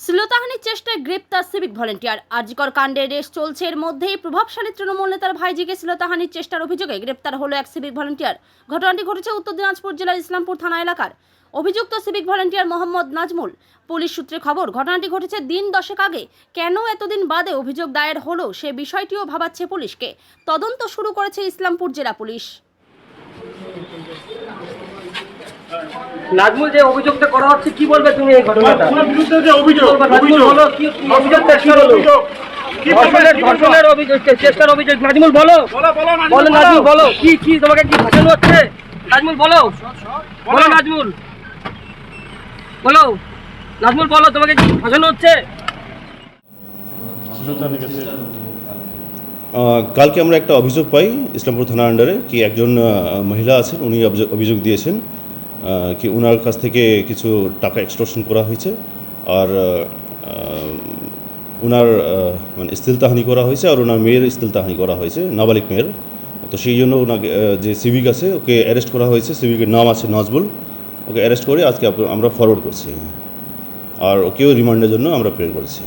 শ্লীলতাহানির চেষ্টায় গ্রেপ্তার civic volunteer. RG Kar কাণ্ডের রেস চলছে, এর মধ্যেই প্রভাবশালী তৃণমূল নেতার ভাইজিকে শ্লীলতাহানির চেষ্টার অভিযোগে গ্রেপ্তার হলো এক সিভিক ভলেন্টিয়ার। ঘটনাটি ঘটেছে উত্তর দিনাজপুর জেলার ইসলামপুর থানা এলাকার। অভিযুক্ত civic volunteer Mohammad Najmul. Police সূত্রে খবর, ঘটনাটি ঘটেছে দিন দশেক আগে। কেন এতদিন বাদে অভিযোগ দায়ের হলো সে বিষয়টিও ভাবাচ্ছে পুলিশকে। তদন্ত শুরু করেছে ইসলামপুর জেলা পুলিশ। নাজমুল যে অভিযোগটা করা হচ্ছে কি বলবে তুমি এই ঘটনাটা? বিরুদ্ধে যে অভিযোগ? অভিযোগ। বলো, কি কি অভিযোগ চেষ্টার অভিযোগ অভিযোগ। কি বলবে, ধর্ষণের কি বলবে? ধর্ষণের অভিযোগ চেষ্টার অভিযোগ। নাজমুল বলো। বলো বলো নাজমুল, বলো নাজমুল বলো। বলো কি কি তোমাকে কি ভাসানো হচ্ছে? নাজমুল বলো। বলো। নাজমুল। বলো। নাজমুল বলো তোমাকে কি ভাসানো হচ্ছে? আহ, কালকে আমরা একটা অভিযোগ পাই ইসলামপুর থানা আন্ডারে কি একজন মহিলা আছেন উনি অভিযোগ- দিয়েছেন। কি ওনার কাছ থেকে কিছু টাকা এক্সটর্শন করা হয়েছে আর ওনার মানে ইস্তিলতাহানি করা হয়েছে আর ওনার মেয়ের ইস্তিলতাহানি করা হয়েছে, নাবালিক মেয়ের। তো সেই জন্য ওনাকে যে সিভিক আছে, ওকে অ্যারেস্ট করা হয়েছে। সিভিকের নাম আছে নজবুল। ওকে অ্যারেস্ট করে আজকে আমরা ফরওয়ার্ড করছি। আর ওকেও রিমান্ডের জন্য আমরা প্রেয়ার করেছি।